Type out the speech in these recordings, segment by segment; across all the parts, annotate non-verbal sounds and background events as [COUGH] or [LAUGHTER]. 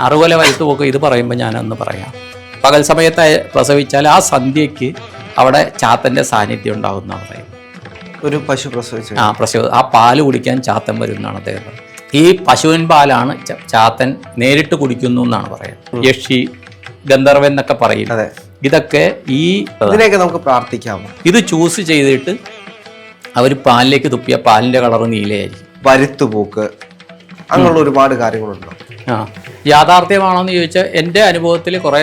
അറുകൊല വലുത്ത് പോക്ക് ഇത് പറയുമ്പോൾ ഞാനൊന്ന് പറയാം. പകൽ സമയത്ത് പ്രസവിച്ചാൽ ആ സന്ധ്യയ്ക്ക് അവിടെ ചാത്തന്റെ സാന്നിധ്യം ഉണ്ടാകുന്ന എന്നാണ് പറയുന്നത്. ഒരു പശു പ്രസവിച്ചു ആ പ്രസവ ആ പാൽ കുടിക്കാൻ ചാത്തൻ വരുന്നതാണ് എന്നാണ് അദ്ദേഹം ഈ പശുവിൻ പാലാണ് ചാത്തൻ നേരിട്ട് കുടിക്കുന്നു എന്നാണ് പറയുന്നത്. യക്ഷി ഗന്ധർവൻ എന്നൊക്കെ പറയും. ഇതൊക്കെ ഈ ഇതിനെയൊക്കെ നമുക്ക് പ്രാർത്ഥിക്കാം. ഇത് ചൂസ് ചെയ്തിട്ട് അവർ പാലിലേക്ക് തുപ്പിയ പാലിന്റെ കളർ നീലയായിരിക്കും. വരുത്തുപൂക്ക്. അങ്ങനെയുള്ള ഒരുപാട് കാര്യങ്ങളുണ്ടോ. ആ. യാഥാർത്ഥ്യമാണോ എന്ന് ചോദിച്ചാൽ എന്റെ അനുഭവത്തിൽ കുറേ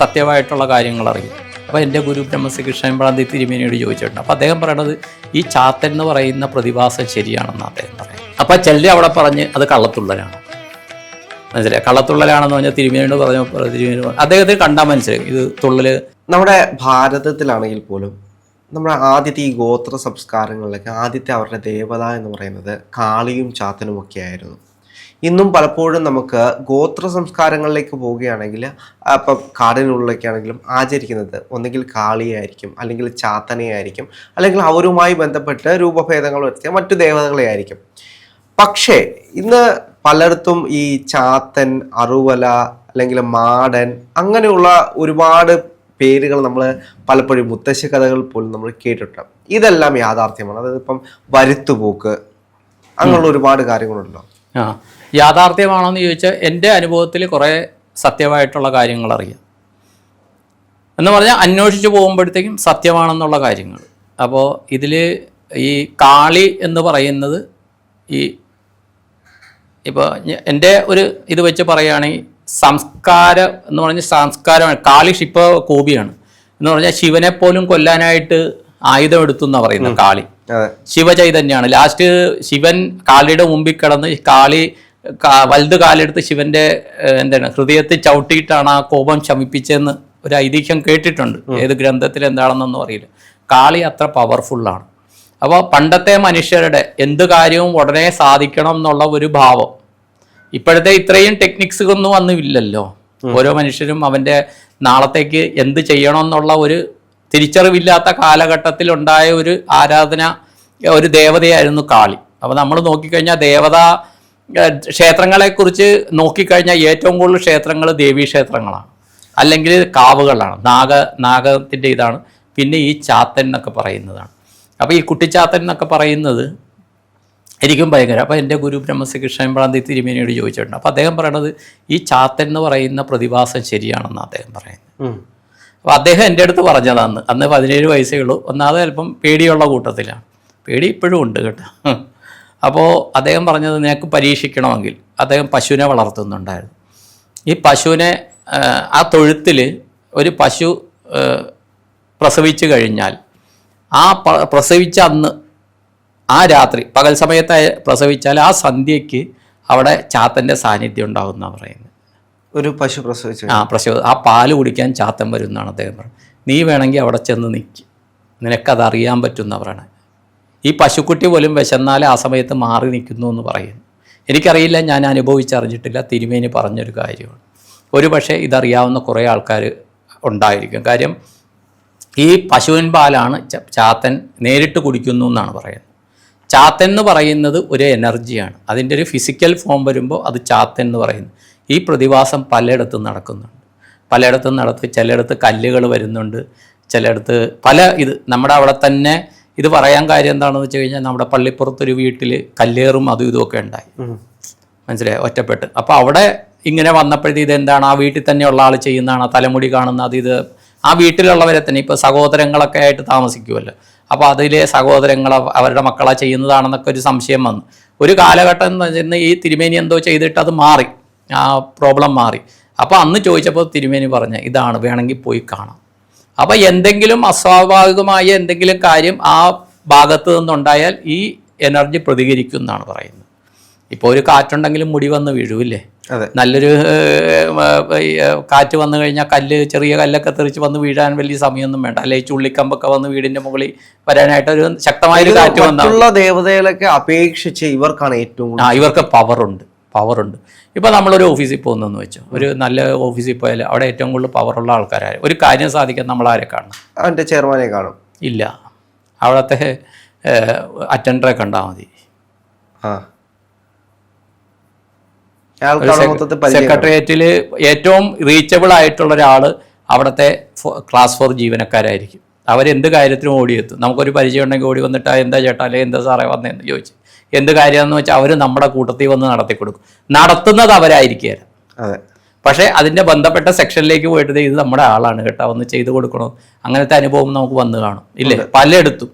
സത്യമായിട്ടുള്ള കാര്യങ്ങൾ അറിയും അപ്പോൾ എന്റെ ഗുരു ബ്രഹ്മശ്രീകൃഷ്ണൻ പ്രാന്തി തിരുമേനിയോട് ചോദിച്ചിട്ടുണ്ട്. അപ്പോൾ അദ്ദേഹം പറയണത് ഈ ചാത്തൻ എന്ന് പറയുന്ന പ്രതിഭാസം ശരിയാണെന്ന് അദ്ദേഹം പറയും അപ്പോൾ ചെല്ലി അവിടെ പറഞ്ഞ് അത് കള്ളത്തുള്ളലാണ് മനസ്സിലായി? കള്ളത്തുള്ളലാണെന്ന് പറഞ്ഞാൽ തിരുമേനിയോട് പറഞ്ഞു തിരുമേനി അദ്ദേഹത്തെ അദ്ദേഹത്തിന് കണ്ടാൽ മനസ്സിലായി. ഇത് തുള്ളൽ നമ്മുടെ ഭാരതത്തിലാണെങ്കിൽ പോലും നമ്മുടെ ആദ്യത്തെ ഈ ഗോത്ര സംസ്കാരങ്ങളിലൊക്കെ ആദ്യത്തെ അവരുടെ ദേവത എന്ന് പറയുന്നത് കാളിയും ചാത്തനും ഒക്കെ ആയിരുന്നു. ഇന്നും പലപ്പോഴും നമുക്ക് ഗോത്ര സംസ്കാരങ്ങളിലേക്ക് പോവുകയാണെങ്കിൽ ഇപ്പം കാടിനുള്ളിലേക്കാണെങ്കിലും ആചരിക്കുന്നത് ഒന്നുകിൽ കാളിയായിരിക്കും അല്ലെങ്കിൽ ചാത്തനയായിരിക്കും അല്ലെങ്കിൽ അവരുമായി ബന്ധപ്പെട്ട് രൂപഭേദങ്ങൾ വരുത്തിയ മറ്റു ദേവതകളെ ആയിരിക്കും പക്ഷേ ഇന്ന് പലയിടത്തും ഈ ചാത്തൻ അറുവല അല്ലെങ്കിൽ മാടൻ അങ്ങനെയുള്ള ഒരുപാട് പേരുകൾ നമ്മൾ പലപ്പോഴും മുത്തശ്ശി കഥകൾ പോലും നമ്മൾ കേട്ടിട്ടുണ്ട്. ഇതെല്ലാം യാഥാർത്ഥ്യമാണ്. അതായത് ഇപ്പം വരുത്തുപോക്ക് അങ്ങനെയുള്ള ഒരുപാട് കാര്യങ്ങളുണ്ടോ ആ. യാഥാർത്ഥ്യമാണോ എന്ന് ചോദിച്ചാൽ എന്റെ അനുഭവത്തിൽ കുറേ സത്യമായിട്ടുള്ള കാര്യങ്ങൾ അറിയാം. എന്ന് പറഞ്ഞാൽ അന്വേഷിച്ച് പോകുമ്പോഴത്തേക്കും സത്യമാണെന്നുള്ള കാര്യങ്ങൾ. അപ്പോൾ ഇതിൽ ഈ കാളി എന്ന് പറയുന്നത് ഈ ഇപ്പോൾ എന്റെ ഒരു ഇത് വെച്ച് പറയുകയാണെങ്കിൽ സംസ്കാരം എന്ന് പറഞ്ഞ സംസ്കാരമാണ്. കാളി ഷിപ്പ കോപിയാണ്. എന്ന് പറഞ്ഞാൽ ശിവനെ പോലും കൊല്ലാനായിട്ട് ആയുധം എടുത്തു എന്നാണ് പറയുന്നത് കാളി. ശിവചൈതന്യമാണ് ലാസ്റ്റ് ശിവൻ കാളിയുടെ മുമ്പിൽ കിടന്ന് കാളി വലുത് കാലെടുത്ത് ശിവന്റെ എന്താണ് ഹൃദയത്തിൽ ചവിട്ടിയിട്ടാണ് ആ കോപം ശമിപ്പിച്ചതെന്ന് ഒരു ഐതിഹ്യം കേട്ടിട്ടുണ്ട്. ഏത് ഗ്രന്ഥത്തിൽ എന്താണെന്നൊന്നും അറിയില്ല. കാളി അത്ര പവർഫുള്ളാണ് അപ്പോൾ പണ്ടത്തെ മനുഷ്യരുടെ എന്ത് കാര്യവും ഉടനെ സാധിക്കണം എന്നുള്ള ഒരു ഭാവം. ഇപ്പോഴത്തെ ഇത്രയും ടെക്നിക്സ് ഒന്നും അന്നുമില്ലല്ലോ ഓരോ മനുഷ്യരും അവന്റെ നാളത്തേക്ക് എന്ത് ചെയ്യണം എന്നുള്ള ഒരു തിരിച്ചറിവില്ലാത്ത കാലഘട്ടത്തിൽ ഉണ്ടായ ഒരു ആരാധന ഒരു ദേവതയായിരുന്നു കാളി. അപ്പോൾ നമ്മൾ നോക്കിക്കഴിഞ്ഞാൽ ദേവത ക്ഷേത്രങ്ങളെക്കുറിച്ച് നോക്കിക്കഴിഞ്ഞാൽ ഏറ്റവും കൂടുതൽ ക്ഷേത്രങ്ങൾ ദേവീ ക്ഷേത്രങ്ങളാണ്. അല്ലെങ്കിൽ കാവുകളാണ്. നാഗ നാഗത്തിന്റെ ഇതാണ്. പിന്നെ ഈ ചാത്തൻ എന്നൊക്കെ പറയുന്നതാണ്. അപ്പോൾ ഈ കുട്ടിച്ചാത്തൻ എന്നൊക്കെ പറയുന്നത് എനിക്കും ഭയങ്കര അപ്പോൾ എന്റെ ഗുരു ബ്രഹ്മശ്രീകൃഷ്ണൻ പ്രാന്തി തിരുമേനിയോട് ചോദിച്ചിട്ടുണ്ട്. അപ്പോൾ അദ്ദേഹം പറയണത് ഈ ചാത്തൻ എന്ന് പറയുന്ന പ്രതിഭാസം ശരിയാണെന്ന് അദ്ദേഹം പറയുന്നത്. അപ്പോൾ അദ്ദേഹം എന്റെ അടുത്ത് പറഞ്ഞതാണ്. അന്ന് പതിനേഴ് വയസ്സേ ഉള്ളൂ. ഒന്നാമത് ചിലപ്പം പേടിയുള്ള കൂട്ടത്തിലാണ്. പേടി ഇപ്പോഴും ഉണ്ട് കേട്ടോ. അപ്പോൾ അദ്ദേഹം പറഞ്ഞത് നിനക്ക് പരീക്ഷിക്കണമെങ്കിൽ അദ്ദേഹം പശുവിനെ വളർത്തുന്നുണ്ടായിരുന്നു. ഈ പശുവിനെ ആ, തൊഴുത്തിൽ ഒരു പശു പ്രസവിച്ചു കഴിഞ്ഞാൽ ആ പ്രസവിച്ച അന്ന് ആ രാത്രി പകൽ സമയത്ത് പ്രസവിച്ചാൽ ആ സന്ധ്യയ്ക്ക് അവിടെ ചാത്തന്റെ സാന്നിധ്യം ഉണ്ടാവും എന്നാണ് പറയുന്നത്. ഒരു പശു പ്രസവിച്ചു ആ പ്രസവ ആ പാൽ കുടിക്കാൻ ചാത്തൻ വരും എന്നാണ് അദ്ദേഹം പറഞ്ഞത്. നീ വേണമെങ്കിൽ അവിടെ ചെന്ന് നിൽക്കും നിനക്കത് അറിയാൻ പറയണത് ഈ പശുക്കുട്ടി പോലും വിശന്നാൽ ആ സമയത്ത് മാറി നിൽക്കുന്നു എന്ന് പറയുന്നു. എനിക്കറിയില്ല ഞാൻ അനുഭവിച്ചറിഞ്ഞിട്ടില്ല തിരുമേനി പറഞ്ഞൊരു കാര്യമാണ്. ഒരു പക്ഷേ ഇതറിയാവുന്ന കുറേ ആൾക്കാർ ഉണ്ടായിരിക്കും. കാര്യം ഈ പശുവിൻ പാലാണ് ചാത്തൻ നേരിട്ട് കുടിക്കുന്നു എന്നാണ് പറയുന്നത്. ചാത്തൻ എന്ന് പറയുന്നത് ഒരു എനർജിയാണ്. അതിന്റെ ഒരു ഫിസിക്കൽ ഫോം വരുമ്പോൾ അത് ചാത്തൻ എന്ന് പറയുന്നു. ഈ പ്രതിഭാസം പലയിടത്തും നടക്കുന്നുണ്ട്. പലയിടത്തും നടത്ത് ചിലയിടത്ത് കല്ലുകൾ വരുന്നുണ്ട് ചിലയിടത്ത് പല ഇത് നമ്മുടെ അവിടെ തന്നെ ഇത് പറയാൻ കാര്യം എന്താണെന്ന് വെച്ച് കഴിഞ്ഞാൽ നമ്മുടെ പള്ളിപ്പുറത്തൊരു വീട്ടിൽ കല്ലേറും അതും ഇതുമൊക്കെ ഉണ്ടായി. മനസ്സിലായി? ഒറ്റപ്പെട്ട്. അപ്പോൾ അവിടെ ഇങ്ങനെ വന്നപ്പോഴത്തേ ഇതെന്താണ് ആ വീട്ടിൽ തന്നെയുള്ള ആൾ ചെയ്യുന്നതാണ്. തലമുടി കാണുന്ന അത് ഇത്. ആ വീട്ടിലുള്ളവരെ തന്നെ. ഇപ്പോൾ സഹോദരങ്ങളൊക്കെ ആയിട്ട് താമസിക്കുമല്ലോ അപ്പോൾ അതിലെ സഹോദരങ്ങൾ അവരുടെ മക്കളെ ചെയ്യുന്നതാണെന്നൊക്കെ ഒരു സംശയം വന്നു. ഒരു കാലഘട്ടം എന്ന് വെച്ചാൽ ഈ തിരുമേനി എന്തോ ചെയ്തിട്ട് അത് മാറി. ആ പ്രോബ്ലം മാറി. അപ്പോൾ അന്ന് ചോദിച്ചപ്പോൾ തിരുമേനി പറഞ്ഞ ഇതാണ്. വേണമെങ്കിൽ പോയി കാണാം. അപ്പോൾ എന്തെങ്കിലും അസ്വാഭാവികമായ എന്തെങ്കിലും കാര്യം ആ ഭാഗത്ത് നിന്നുണ്ടായാൽ ഈ എനർജി പ്രതികരിക്കും എന്നാണ് പറയുന്നത്. ഇപ്പോൾ ഒരു കാറ്റുണ്ടെങ്കിലും മുടി വന്ന് വീഴുമില്ലേ നല്ലൊരു കാറ്റ് വന്നു കഴിഞ്ഞാൽ കല്ല് ചെറിയ കല്ലൊക്കെ തെറിച്ച് വന്ന് വീഴാൻ വലിയ സമയമൊന്നും വേണ്ട. അല്ലെ ചുള്ളിക്കമ്പൊക്കെ വന്ന് വീടിന്റെ മുകളിൽ വരാനായിട്ട് ഒരു ശക്തമായ കാറ്റ് വന്നാൽ മറ്റുള്ള ദേവതകളൊക്കെ അപേക്ഷിച്ച് ഇവർക്കാണ് ഏറ്റവും ഇവർക്ക് പവറുണ്ട് പവറുണ്ട് ഇപ്പോൾ നമ്മളൊരു ഓഫീസിൽ പോകുന്നെന്ന് വെച്ചു ഒരു നല്ല ഓഫീസിൽ പോയാൽ അവിടെ ഏറ്റവും കൂടുതൽ പവറുള്ള ആൾക്കാരാണ് ഒരു കാര്യം സാധിക്കാൻ നമ്മൾ ആരെ കാണണം. അവന്റെ ചെയർമാനെ കാണും. ഇല്ല. അവിടുത്തെ അറ്റൻഡറെ കണ്ടാൽ മതി. സെക്രട്ടേറിയറ്റിൽ ഏറ്റവും റീച്ചബിൾ ആയിട്ടുള്ള ഒരാൾ അവിടുത്തെ ക്ലാസ് ഫോർ ജീവനക്കാരായിരിക്കും. അവരെന്ത് കാര്യത്തിനും ഓടിയെത്തും. നമുക്കൊരു പരിചയം ഉണ്ടെങ്കിൽ ഓടി വന്നിട്ടാ എന്താ ചേട്ടാ അല്ലെങ്കിൽ എന്താ സാറേ വന്നതെന്ന് ചോദിച്ചു. എന്ത് കാര്യമെന്ന് വെച്ചാൽ അവർ നമ്മുടെ കൂട്ടത്തിൽ വന്ന് നടത്തി കൊടുക്കും. നടത്തുന്നത് അവരായിരിക്കുകയില്ല അതെ. പക്ഷേ അതിന്റെ ബന്ധപ്പെട്ട സെക്ഷനിലേക്ക് പോയിട്ട് ഇത് നമ്മുടെ ആളാണ് കേട്ടോ ഒന്ന് ചെയ്തു കൊടുക്കണം? അങ്ങനത്തെ അനുഭവം നമുക്ക് വന്ന് കാണും. ഇല്ലേ? പലയിടത്തും.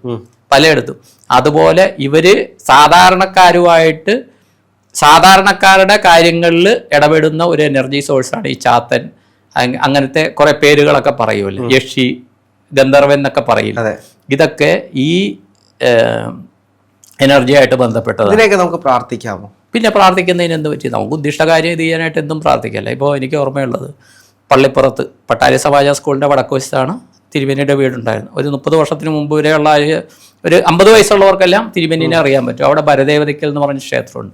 പലയിടത്തും. അതുപോലെ ഇവർ സാധാരണക്കാരുമായിട്ട് സാധാരണക്കാരുടെ കാര്യങ്ങളിൽ ഇടപെടുന്ന ഒരു എനർജി സോഴ്സാണ് ഈ ചാത്തൻ. അങ്ങനത്തെ കുറെ പേരുകളൊക്കെ പറയുമല്ലോ യക്ഷി ഗന്ധർവൻ എന്നൊക്കെ പറയില്ല? ഇതൊക്കെ ഈ എനർജിയായിട്ട് ബന്ധപ്പെട്ടത് ഇതിനെയൊക്കെ നമുക്ക് പ്രാർത്ഥിക്കാമോ? പിന്നെ പ്രാർത്ഥിക്കുന്നതിന് എന്ത് പറ്റി? നമുക്ക് ഉദ്ദിഷ്ട കാര്യം ഇത് ചെയ്യാനായിട്ട് എന്തും പ്രാർത്ഥിക്കല്ല? ഇപ്പോൾ എനിക്ക് ഓർമ്മയുള്ളത് പള്ളിപ്പുറത്ത് പട്ടാരി സമാജ സ്കൂളിന്റെ വടക്കുവശത്താണ് തിരുമേനിയുടെ വീടുണ്ടായിരുന്നു ഒരു മുപ്പത് വർഷത്തിന് മുമ്പ് വരെയുള്ള ഒരു അമ്പത് വയസ്സുള്ളവർക്കെല്ലാം തിരുമേനിനെ അറിയാൻ പറ്റും. അവിടെ ഭരദേവതയ്ക്കൽ എന്ന് പറഞ്ഞ ക്ഷേത്രമുണ്ട്.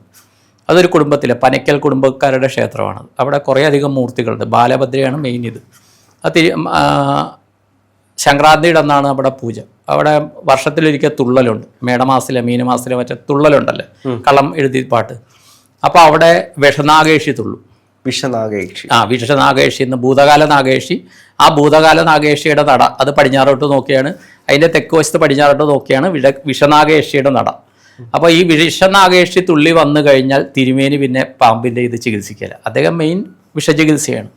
അതൊരു കുടുംബത്തിലെ പനയ്ക്കൽ കുടുംബക്കാരുടെ ക്ഷേത്രമാണ്. അവിടെ കുറേയധികം മൂർത്തികളുണ്ട്. ബാലഭദ്രയാണ് മെയിൻ ഇത്. ആ തിരു സംക്രാന്തിയുടെ അന്നാണ് അവിടെ പൂജ. അവിടെ വർഷത്തിലൊരിക്കൽ തുള്ളലുണ്ട്. മേടമാസത്തിലെ മീനമാസിലെ മറ്റേ തുള്ളലുണ്ടല്ലേ? കളം എഴുതി പാട്ട്. അപ്പോൾ അവിടെ വിഷനാഗേഷി തുള്ളും. വിഷനാഗേക്ഷി ആ വിഷനാഗേഷി എന്ന് ഭൂതകാല നാഗേഷി. ആ ഭൂതകാല നാഗേഷിയുടെ നട അത് പടിഞ്ഞാറോട്ട് നോക്കിയാണ്. അതിന്റെ തെക്ക് വശത്ത് പടിഞ്ഞാറോട്ട് നോക്കിയാണ് വിഷ വിഷനാഗേഷിയുടെ നട. അപ്പോൾ ഈ വിഷനാഗേഷി തുള്ളി വന്നു കഴിഞ്ഞാൽ തിരുമേനി പിന്നെ പാമ്പിന്റെ ഇത് ചികിത്സിക്കല. അദ്ദേഹം മെയിൻ വിഷചികിത്സയാണ്.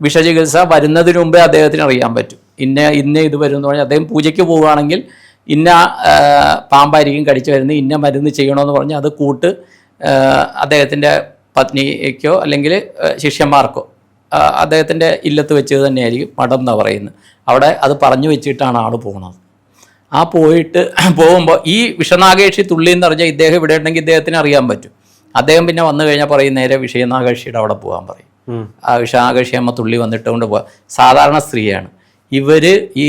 വിഷചികിത്സ വരുന്നതിന് മുമ്പേ അദ്ദേഹത്തിന് അറിയാൻ പറ്റും. ഇന്ന ഇന്ന ഇത് വരും എന്ന് പറഞ്ഞാൽ അദ്ദേഹം പൂജയ്ക്ക് പോവുകയാണെങ്കിൽ ഇന്ന പാമ്പായിരിക്കും കടിച്ചു വരുന്നത് ഇന്ന മരുന്ന് ചെയ്യണമെന്ന് പറഞ്ഞ് അത് കൂട്ട് അദ്ദേഹത്തിന്റെ പത്നിക്കോ അല്ലെങ്കിൽ ശിഷ്യന്മാർക്കോ അദ്ദേഹത്തിന്റെ ഇല്ലത്ത് വെച്ച് തന്നെയായിരിക്കും മഠം എന്നാണ് പറയുന്നത്. അവിടെ അത് പറഞ്ഞു വെച്ചിട്ടാണ് ആൾ പോകുന്നത് ആ പോയിട്ട് [CLEARS THROAT] പോകുമ്പോൾ ഈ വിഷനാഗേഷി തുള്ളി എന്ന് പറഞ്ഞാൽ ഇദ്ദേഹം ഇവിടെ ഉണ്ടെങ്കിൽ ഇദ്ദേഹത്തിന് അറിയാൻ പറ്റും. അദ്ദേഹം പിന്നെ വന്നു കഴിഞ്ഞാൽ പറയും നേരെ വിഷയനാഗേഷിയുടെ അവിടെ പോകാൻ പറയും. ആ വിഷനാകേഷി അമ്മ തുള്ളി വന്നിട്ട് കൊണ്ട് പോകാം സാധാരണ സ്ത്രീയാണ്. ഇവർ ഈ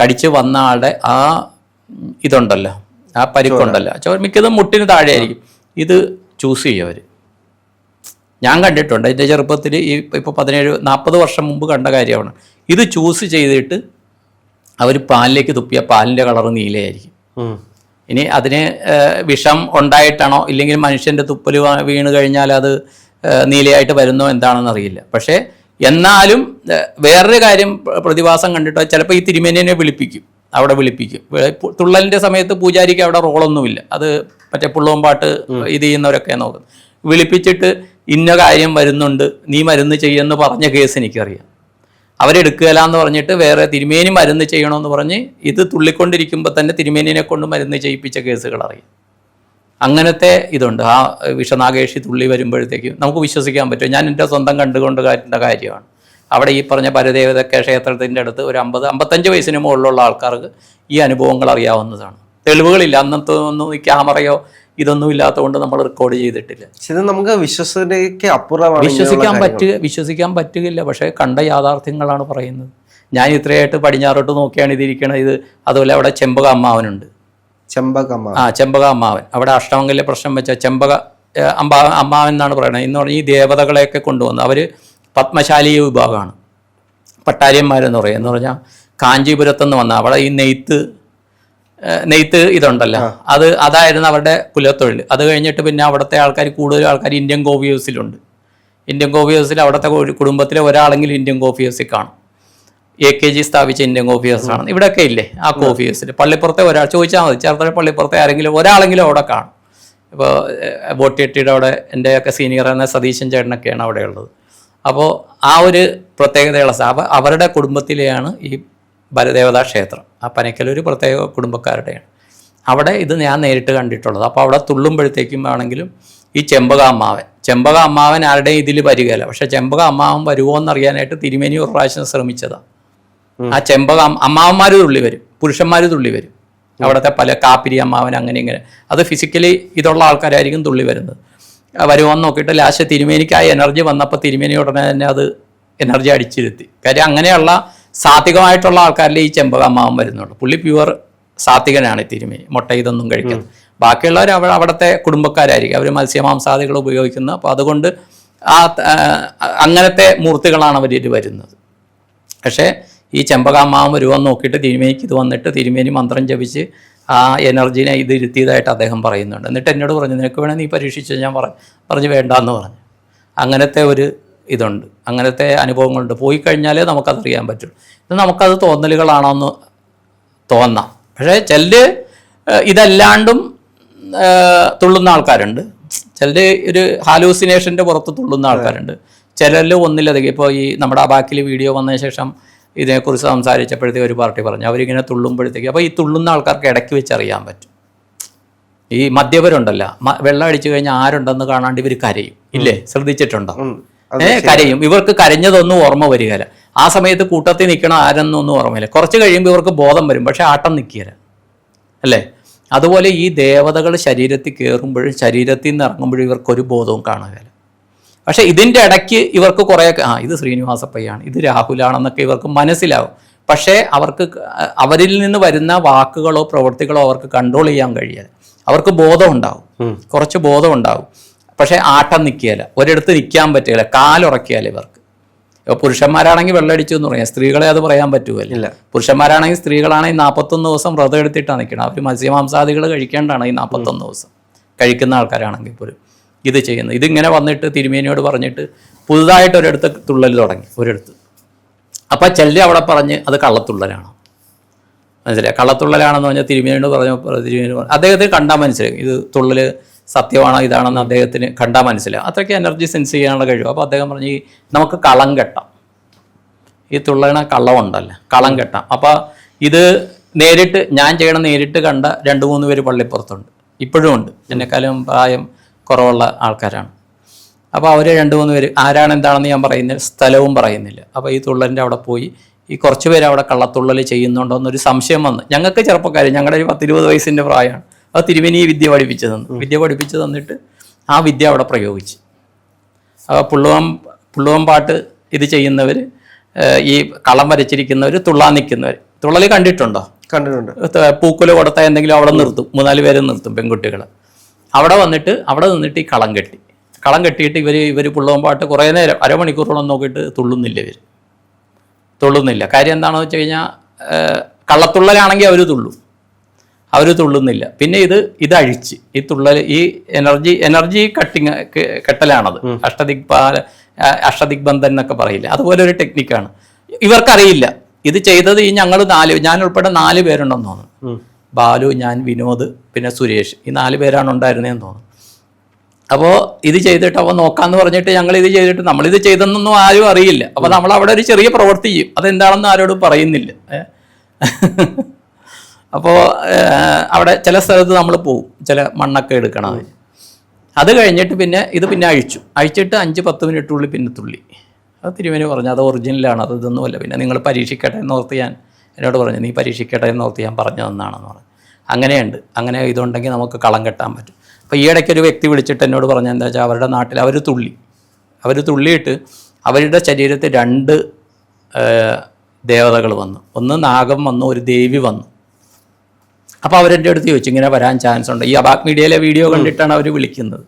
കടിച്ച് വന്ന ആളുടെ ആ ഇതുണ്ടല്ലോ ആ പരിക്കുണ്ടല്ലോ. ചോര. മിക്കതും മുട്ടിന് താഴെയായിരിക്കും. ഇത് ചൂസ് ചെയ്യും അവർ ഞാൻ കണ്ടിട്ടുണ്ട് എന്റെ ചെറുപ്പത്തിൽ ഈ ഇപ്പോൾ പതിനേഴ് നാൽപ്പത് വർഷം മുമ്പ് കണ്ട കാര്യമാണ്. ഇത് ചൂസ് ചെയ്തിട്ട് അവർ പാലിലേക്ക് തുപ്പിയ പാലിന്റെ കളർ നീലയായിരിക്കും. ഇനി അതിന് വിഷം ഉണ്ടായിട്ടാണോ ഇല്ലെങ്കിൽ മനുഷ്യന്റെ തുപ്പൽ വീണ് കഴിഞ്ഞാൽ അത് നീലയായിട്ട് വരുന്നോ എന്താണെന്ന് അറിയില്ല. പക്ഷേ എന്നാലും വേറൊരു കാര്യം പ്ര- പ്രതിഭാസം കണ്ടിട്ടോ ചിലപ്പോൾ ഈ തിരുമേനിയെ വിളിപ്പിക്കും അവിടെ വിളിപ്പിക്കും. തുള്ളലിന്റെ തുള്ളലിന്റെ സമയത്ത് പൂജാരിക്ക് അവിടെ റോളൊന്നുമില്ല. അത് മറ്റേ പുള്ളോമ്പാട്ട് ഇത് ചെയ്യുന്നവരൊക്കെ നോക്കും. വിളിപ്പിച്ചിട്ട് ഇന്ന കാര്യം വരുന്നുണ്ട് നീ മരുന്ന് ചെയ്യുമെന്ന് പറഞ്ഞ കേസ് എനിക്കറിയാം. അവരെടുക്കുകയില്ല എന്ന് പറഞ്ഞിട്ട് വേറെ തിരുമേനി മരുന്ന് ചെയ്യണമെന്ന് പറഞ്ഞ് ഇത് തുള്ളിക്കൊണ്ടിരിക്കുമ്പോൾ തന്നെ തിരുമേനിനെ കൊണ്ട് മരുന്ന് ചെയ്യിപ്പിച്ച കേസുകൾ അറിയാം അങ്ങനത്തെ ഇതുണ്ട്. ആ വിഷനാഗേഷി തുള്ളി വരുമ്പോഴത്തേക്കും നമുക്ക് വിശ്വസിക്കാൻ പറ്റും. ഞാൻ എന്റെ സ്വന്തം കണ്ടുകൊണ്ട് കാര്യത്തിന്റെ കാര്യമാണ്. അവിടെ ഈ പറഞ്ഞ പരദേവതക്ക ക്ഷേത്രത്തിന്റെ അടുത്ത് ഒരു അമ്പത് അമ്പത്തഞ്ച് വയസ്സിന് മുകളിലുള്ള ആൾക്കാർക്ക് ഈ അനുഭവങ്ങൾ അറിയാവുന്നതാണ്. തെളിവുകളില്ല. അന്നത്തെ ഒന്നും ഈ ക്യാമറയോ ഇതൊന്നും ഇല്ലാത്തതുകൊണ്ട് നമ്മൾ റെക്കോർഡ് ചെയ്തിട്ടില്ല. ഇത് നമുക്ക് വിശ്വസനയ്ക്ക് അപ്പുറമാണ് വിശ്വസിക്കാൻ പറ്റുക വിശ്വസിക്കാൻ പറ്റുകയില്ല. പക്ഷേ കണ്ട യാഥാർത്ഥ്യങ്ങളാണ് പറയുന്നത്. ഞാൻ ഇത്രയായിട്ട് പടിഞ്ഞാറോട്ട് നോക്കിയാണ് ഇതിരിക്കണത്. ഇത് അതുപോലെ അവിടെ ചെമ്പക അമ്മാവനുണ്ട് ചെമ്പകമ്മ ആ ചെമ്പക അമ്മാവൻ അവിടെ അഷ്ടമംഗല്യ പ്രശ്നം വെച്ച ചെമ്പക അമ്പ അമ്മാവൻ എന്നാണ് പറയുന്നത്. എന്ന് പറഞ്ഞാൽ ഈ ദേവതകളെയൊക്കെ കൊണ്ടുവന്നു അവർ പത്മശാലീയ വിഭാഗമാണ്. പട്ടാരിയന്മാരെന്ന് പറയും. എന്ന് പറഞ്ഞാൽ കാഞ്ചീപുരത്ത് നിന്ന് വന്ന അവിടെ ഈ നെയ്ത്ത് നെയ്ത്ത് ഇതുണ്ടല്ലോ. അത് അതായിരുന്നു അവരുടെ കുലത്തൊഴിൽ. അത് കഴിഞ്ഞിട്ട് പിന്നെ അവിടുത്തെ ആൾക്കാർ കൂടുതൽ ആൾക്കാർ ഇന്ത്യൻ കോഫി ഹൗസിലുണ്ട്. ഇന്ത്യൻ കോഫി ഹൗസിൽ അവിടുത്തെ കുടുംബത്തിലെ ഒരാളെങ്കിലും ഇന്ത്യൻ കോഫി ഹൗസിൽ കാണും. എ കെ ജി സ്ഥാപിച്ച ഇന്ത്യൻ കോഫി ഹൗസ് ആണ്. ഇവിടെയൊക്കെ ഇല്ലേ? ആ കോഫി ഹൗസിൽ പള്ളിപ്പുറത്തെ ഒരാൾ ചോദിച്ചാൽ മതി. ചേർത്തല പള്ളിപ്പുറത്തെ ആരെങ്കിലും ഒരാളെങ്കിലും അവിടെ കാണും. ഇപ്പോൾ ബോട്ടിയെട്ടിയുടെ അവിടെ എന്റെയൊക്കെ സീനിയർ എന്ന സതീശൻ ചേട്ടനൊക്കെയാണ് അവിടെ ഉള്ളത്. അപ്പോൾ ആ ഒരു പ്രത്യേകതയുള്ള സ്ഥാപ അവ അവരുടെ കുടുംബത്തിലെയാണ് ഈ ബലദേവതാ ക്ഷേത്രം. ആ പനക്കലൊരു പ്രത്യേക കുടുംബക്കാരുടെയാണ്. അവിടെ ഇത് ഞാൻ നേരിട്ട് കണ്ടിട്ടുള്ളത്. അപ്പോൾ അവിടെ തുള്ളുമ്പോഴത്തേക്കും ആണെങ്കിലും ഈ ചെമ്പക അമ്മാവൻ. ചെമ്പക അമ്മാവൻ ആരുടെയും ഇതിൽ വരികയില്ല പക്ഷേ ചെമ്പക അമ്മാവൻ വരുമോ എന്നറിയാനായിട്ട് തിരുമേനി ഒരു പ്രാവശ്യം ശ്രമിച്ചതാണ് ആ ചെമ്പക അമ്മാവന്മാർ തുള്ളി വരും. പുരുഷന്മാർ തുള്ളി വരും. അവിടുത്തെ പല കാപ്പിരി അമ്മാവൻ അങ്ങനെ ഇങ്ങനെ. അത് ഫിസിക്കലി ഇതുള്ള ആൾക്കാരായിരിക്കും തുള്ളി വരുന്നത്. വരുമോന്ന് നോക്കിയിട്ട് ലാസ്റ്റ് തിരുമേനിക്ക് ആ എനർജി വന്നപ്പോൾ തിരുമേനി ഉടനെ തന്നെ അത് എനർജി അടിച്ചിരുത്തി. കാര്യം അങ്ങനെയുള്ള സാത്വികമായിട്ടുള്ള ആൾക്കാരിൽ ഈ ചെമ്പക അമ്മാവൻ വരുന്നുള്ളൂ. പുള്ളി പ്യുവർ സാത്വികനാണ് ഈ തിരുമേനി. മുട്ട ഇതൊന്നും കഴിക്കുന്നത് ബാക്കിയുള്ളവർ അവർ അവിടുത്തെ കുടുംബക്കാരായിരിക്കും. അവർ മത്സ്യമാംസാദികൾ ഉപയോഗിക്കുന്നത് അപ്പോൾ അതുകൊണ്ട് ആ അങ്ങനത്തെ മൂർത്തികളാണ് അവരിൽ വരുന്നത്. പക്ഷേ ഈ ചെമ്പകാമാവ് വരുവാൻ നോക്കിയിട്ട് തിരുമേനിക്ക് ഇത് വന്നിട്ട് തിരുമേനി മന്ത്രം ജപിച്ച് ആ എനർജിനെ ഇത് ഇരുത്തിയതായിട്ട് അദ്ദേഹം പറയുന്നുണ്ട്. എന്നിട്ട് എന്നോട് പറഞ്ഞു നിനക്ക് വേണേൽ നീ പരീക്ഷിച്ച് ഞാൻ പറഞ്ഞു പറഞ്ഞു വേണ്ടാന്ന് പറഞ്ഞു. അങ്ങനത്തെ ഒരു ഇതുണ്ട്. അങ്ങനത്തെ അനുഭവങ്ങളുണ്ട്. പോയി കഴിഞ്ഞാലേ നമുക്കതറിയാൻ പറ്റുള്ളൂ ഇത് നമുക്കത് തോന്നലുകളാണോന്ന് തോന്നാം. പക്ഷേ ചില ഇതല്ലാണ്ടും തുള്ളുന്ന ആൾക്കാരുണ്ട്. ചിലർ ഒരു ഹാലൂസിനേഷന്റെ പുറത്ത് തുള്ളുന്ന ആൾക്കാരുണ്ട്. ചിലരിൽ ഒന്നിലധികം. ഇപ്പോൾ ഈ നമ്മുടെ ആ ബാക്കിൽ വീഡിയോ വന്നതിന് ശേഷം ഇതിനെക്കുറിച്ച് സംസാരിച്ചപ്പോഴത്തേക്ക് ഒരു പാർട്ടി പറഞ്ഞു. അവരിങ്ങനെ തുള്ളുമ്പോഴത്തേക്ക് അപ്പോൾ ഈ തുള്ളുന്ന ആൾക്കാർക്ക് ഇടയ്ക്ക് വെച്ച് അറിയാൻ പറ്റും. ഈ മദ്യപരുണ്ടല്ലോ. മ- വെള്ളം അടിച്ചു കഴിഞ്ഞാൽ ആരുണ്ടെന്ന് കാണാണ്ട് ഇവർ കരയും. ഇല്ലേ? ശ്രദ്ധിച്ചിട്ടുണ്ടോ? ഏ കരയും. ഇവർക്ക് കരഞ്ഞതൊന്നും ഓർമ്മ വരികയില്ല. ആ സമയത്ത് കൂട്ടത്തിൽ നിൽക്കണ ആരെന്നൊന്നും ഓർമ്മയില്ല. കുറച്ച് കഴിയുമ്പോൾ ഇവർക്ക് ബോധം വരും. പക്ഷെ ആട്ടം നിൽക്കില്ല അല്ലേ? അതുപോലെ ഈ ദേവതകൾ ശരീരത്തിൽ കയറുമ്പോഴും ശരീരത്തിൽ നിന്ന് ഇറങ്ങുമ്പോഴും ഇവർക്കൊരു ബോധവും കാണുകയില്ല. പക്ഷെ ഇതിന്റെ ഇടയ്ക്ക് ഇവർക്ക് കുറേ ആ ഇത് ശ്രീനിവാസപ്പയ്യാണ് ഇത് രാഹുലാണെന്നൊക്കെ ഇവർക്ക് മനസ്സിലാവും. പക്ഷേ അവർക്ക് അവരിൽ നിന്ന് വരുന്ന വാക്കുകളോ പ്രവൃത്തികളോ അവർക്ക് കൺട്രോൾ ചെയ്യാൻ കഴിയില്ല അവർക്ക് ബോധം ഉണ്ടാവും. കുറച്ച് ബോധം ഉണ്ടാവും. പക്ഷേ ആട്ടം നിൽക്കുകയില്ല ഒരിടത്ത് നിൽക്കാൻ പറ്റുകയില്ല കാലുറക്കിയാൽ ഇവർക്ക്. ഇപ്പോൾ പുരുഷന്മാരാണെങ്കിൽ വെള്ളമടിച്ചു എന്ന് പറയാം സ്ത്രീകളെ അത് പറയാൻ പറ്റുമല്ലോ ഇല്ല. പുരുഷന്മാരാണെങ്കിൽ സ്ത്രീകളാണെങ്കിൽ നാൽപ്പത്തൊന്ന് ദിവസം വ്രതം എടുത്തിട്ടാണ് നിൽക്കണം അവർ മത്സ്യമാംസാദികൾ കഴിക്കേണ്ടതാണ് ഈ നാൽപ്പത്തൊന്ന് ദിവസം. കഴിക്കുന്ന ആൾക്കാരാണെങ്കിൽ പോലും. ഇത് ചെയ്യുന്നത്. ഇതിങ്ങനെ വന്നിട്ട് തിരുമേനിയോട് പറഞ്ഞിട്ട് പുതുതായിട്ട് ഒരിടത്ത് തുള്ളൽ തുടങ്ങി ഒരിടത്ത്. അപ്പോൾ ചെല്ലി അവിടെ പറഞ്ഞ് അത് കള്ളത്തുള്ളലാണ്? മനസ്സിലായി? കള്ളത്തുള്ളലാണെന്ന് പറഞ്ഞാൽ തിരുമേനിയോട് പറഞ്ഞ തിരുമേനി അദ്ദേഹത്തിന് കണ്ടാൽ മനസ്സിലായി. ഇത് തുള്ളൽ സത്യമാണോ ഇതാണെന്ന് അദ്ദേഹത്തിന് കണ്ടാൽ മനസ്സിലാവും അത്രയ്ക്ക് എനർജി സെൻസ് ചെയ്യാനുള്ള കഴിവ്. അപ്പോൾ അദ്ദേഹം പറഞ്ഞു നമുക്ക് കളം കെട്ടാം. ഈ തുള്ളണ കള്ളമുണ്ടല്ലോ? കളം കെട്ടാം. അപ്പോൾ ഇത് നേരിട്ട് ഞാൻ ചെയ്യണം നേരിട്ട് കണ്ട രണ്ട് മൂന്ന് പേര് പള്ളിപ്പുറത്തുണ്ട്. ഇപ്പോഴും ഉണ്ട്. എന്നെക്കാളും പ്രായം കുറവുള്ള ആൾക്കാരാണ്. അപ്പോൾ അവർ രണ്ട് മൂന്ന് പേര് ആരാണ് എന്താണെന്ന് ഞാൻ പറയുന്നില്ല സ്ഥലവും പറയുന്നില്ല. അപ്പോൾ ഈ തുള്ളലിന്റെ അവിടെ പോയി ഈ കുറച്ച് പേര് അവിടെ കള്ളത്തുള്ളൽ ചെയ്യുന്നുണ്ടോ എന്നൊരു സംശയം വന്ന്. ഞങ്ങൾക്ക് ചെറുപ്പക്കാർ ഞങ്ങളുടെ ഒരു പത്തിരുപത് വയസ്സിന്റെ പ്രായമാണ്. അത് തിരുവനി വിദ്യ പഠിപ്പിച്ചു തന്നു. വിദ്യ പഠിപ്പിച്ചു തന്നിട്ട് ആ വിദ്യ അവിടെ പ്രയോഗിച്ച്. അപ്പോൾ പുള്ളുവം പുള്ളുവം പാട്ട് ഇത് ചെയ്യുന്നവർ ഈ കളം വരച്ചിരിക്കുന്നവർ തുള്ളാൻ നിൽക്കുന്നവർ തുള്ളൽ കണ്ടിട്ടുണ്ടോ? കണ്ടിട്ടുണ്ട്. പൂക്കുല കൊടുത്താൽ എന്തെങ്കിലും അവിടെ നിർത്തും. മൂന്നാൽ പേരും നിർത്തും പെൺകുട്ടികൾ അവിടെ വന്നിട്ട് അവിടെ നിന്നിട്ട് ഈ കളം കെട്ടി. കളം കെട്ടിയിട്ട് ഇവർ ഇവർ പുള്ളവമ്പാട്ട് കുറേ നേരം അരമണിക്കൂറോളം നോക്കിയിട്ട് തുള്ളുന്നില്ല ഇവർ തുള്ളുന്നില്ല. കാര്യം എന്താണെന്ന് വെച്ച് കഴിഞ്ഞാൽ കള്ളത്തുള്ളലാണെങ്കിൽ അവർ തുള്ളും. അവർ തുള്ളുന്നില്ല. പിന്നെ ഇത് ഇതഴിച്ച് ഈ തുള്ളൽ ഈ എനർജി എനർജി കട്ടിങ് കെട്ടലാണത്. അഷ്ടദിഗ്പാല അഷ്ടദിക് അഷ്ടദിഗ്ബന്ധൻ എന്നൊക്കെ പറയില്ല. അതുപോലെ ഒരു ടെക്നിക്കാണ്. ഇവർക്കറിയില്ല. ഇത് ചെയ്തത് ഈ ഞങ്ങൾ നാല് ഞാൻ ഉൾപ്പെടെ നാല് പേരുണ്ടെന്ന് തോന്നുന്നു. ബാലു ഞാൻ വിനോദ് പിന്നെ സുരേഷ് ഈ നാല് പേരാണ് ഉണ്ടായിരുന്നതെന്ന് തോന്നുന്നു. അപ്പോൾ ഇത് ചെയ്തിട്ട് അപ്പോൾ നോക്കാമെന്ന് പറഞ്ഞിട്ട് ഞങ്ങൾ ഇത് ചെയ്തിട്ട് നമ്മളിത് ചെയ്തെന്നൊന്നും ആരും അറിയില്ല. അപ്പോൾ നമ്മൾ അവിടെ ഒരു ചെറിയ പ്രവൃത്തി ചെയ്യും. അതെന്താണെന്ന് ആരോടും പറയുന്നില്ല. അപ്പോൾ അവിടെ ചില സ്ഥലത്ത് നമ്മൾ പോവും. ചില മണ്ണൊക്കെ എടുക്കണം. അത് കഴിഞ്ഞിട്ട് പിന്നെ ഇത് പിന്നെ അഴിച്ചു. അഴിച്ചിട്ട് അഞ്ച് പത്ത് മിനിറ്റുള്ളിൽ പിന്നെ തുള്ളി. അത് തിരുമേനി പറഞ്ഞു അത് ഒറിജിനലാണ് അത് ഇതൊന്നുമല്ല. പിന്നെ നിങ്ങൾ പരീക്ഷിക്കട്ടെ എന്ന് ഓർത്ത് ഞാൻ എന്നോട് പറഞ്ഞു നീ പരീക്ഷിക്കട്ടെ എന്ന് ഓർത്ത് ഞാൻ പറഞ്ഞു തന്നാണെന്ന് പറഞ്ഞു. അങ്ങനെയുണ്ട്. അങ്ങനെ ഇതുണ്ടെങ്കിൽ നമുക്ക് കളം കെട്ടാൻ പറ്റും. അപ്പോൾ ഈ ഇടയ്ക്ക് ഒരു വ്യക്തി വിളിച്ചിട്ട് എന്നോട് പറഞ്ഞു എന്താ വെച്ചാൽ അവരുടെ നാട്ടിൽ അവർ തുള്ളി. അവർ തുള്ളിയിട്ട് അവരുടെ ശരീരത്തിൽ രണ്ട് ദേവതകൾ വന്നു. ഒന്ന് നാഗം വന്നു ഒരു ദേവി വന്നു. അപ്പോൾ അവരെന്റെ അടുത്ത് ചോദിച്ചു ഇങ്ങനെ വരാൻ ചാൻസ് ഉണ്ട്? ഈ അബാക് മീഡിയയിലെ വീഡിയോ കണ്ടിട്ടാണ് അവർ വിളിക്കുന്നത്.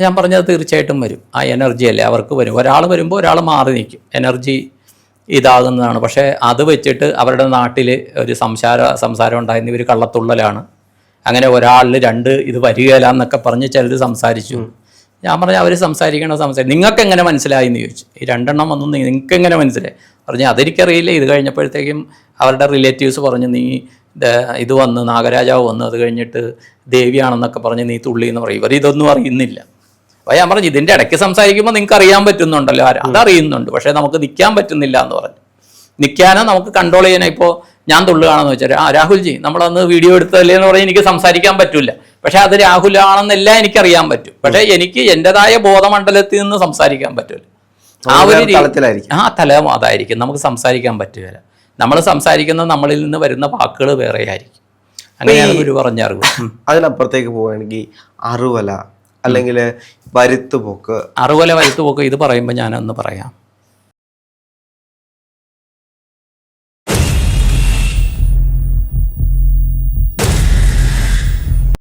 ഞാൻ പറഞ്ഞത് തീർച്ചയായിട്ടും വരും. ആ എനർജി അല്ലേ അവർക്ക് വരും. ഒരാൾ വരുമ്പോൾ ഒരാൾ മാറി നിൽക്കും. എനർജി ഇതാകുന്നതാണ്. പക്ഷേ അത് വെച്ചിട്ട് അവരുടെ നാട്ടിൽ ഒരു സംസാര സംസാരം ഉണ്ടായിരുന്ന ഇവർ കള്ളത്തുള്ളലാണ്. അങ്ങനെ ഒരാളിൽ രണ്ട് ഇത് വരികയില്ല എന്നൊക്കെ പറഞ്ഞ് ചിലർ സംസാരിച്ചു. ഞാൻ പറഞ്ഞു അവർ സംസാരിക്കണ? സംസാരിക്കും നിങ്ങൾക്ക് എങ്ങനെ മനസ്സിലായി? എന്ന് ചോദിച്ചു. ഈ രണ്ടെണ്ണം വന്നു നിങ്ങൾക്ക് എങ്ങനെ മനസ്സിലായി? പറഞ്ഞു അതെനിക്കറിയില്ല. ഇത് കഴിഞ്ഞപ്പോഴത്തേക്കും അവരുടെ റിലേറ്റീവ്സ് പറഞ്ഞു നീ ഇത് വന്ന് നാഗരാജാവ് വന്ന് അത് കഴിഞ്ഞിട്ട് ദേവിയാണെന്നൊക്കെ പറഞ്ഞ് നീ തുള്ളി എന്ന് പറയും. ഇവർ ഇതൊന്നും അറിയുന്നില്ല. അപ്പോൾ ഞാൻ പറഞ്ഞു ഇതിന്റെ ഇടയ്ക്ക് സംസാരിക്കുമ്പോൾ നിങ്ങൾക്ക് അറിയാൻ പറ്റുന്നുണ്ടല്ലോ ആര് അതറിയുന്നുണ്ട്. പക്ഷേ നമുക്ക് നിൽക്കാൻ പറ്റുന്നില്ല എന്ന് പറഞ്ഞു. നിൽക്കാനോ നമുക്ക് കൺട്രോൾ ചെയ്യാനോ ഇപ്പോൾ ഞാൻ തുള്ളുകയാണെന്ന് വെച്ചാൽ ആ രാഹുൽജി നമ്മളന്ന് വീഡിയോ എടുത്തതല്ലേ എന്ന് പറഞ്ഞാൽ എനിക്ക് സംസാരിക്കാൻ പറ്റില്ല പക്ഷേ അത് രാഹുലാണെന്നെല്ലാം എനിക്കറിയാൻ പറ്റും. പക്ഷേ എനിക്ക് എന്റെതായ ബോധമണ്ഡലത്തിൽ നിന്ന് സംസാരിക്കാൻ പറ്റില്ല ആ ഒരു തലത്തിലായിരിക്കും. ആ തല അതായിരിക്കും നമുക്ക് സംസാരിക്കാൻ പറ്റില്ല നമ്മൾ സംസാരിക്കുന്ന നമ്മളിൽ നിന്ന് വരുന്ന വാക്കുകൾ വേറെ ആയിരിക്കും അങ്ങനെയാണ് ഗുരു പറഞ്ഞ അറിവ്. അതിനപ്പുറത്തേക്ക് പോവുകയാണെങ്കിൽ അറുവല അല്ലെങ്കിൽ വരുത്തുപോക്ക്. അറുപോലെ വരുത്തുപോക്ക് ഇത് പറയുമ്പോൾ ഞാനൊന്ന് പറയാം.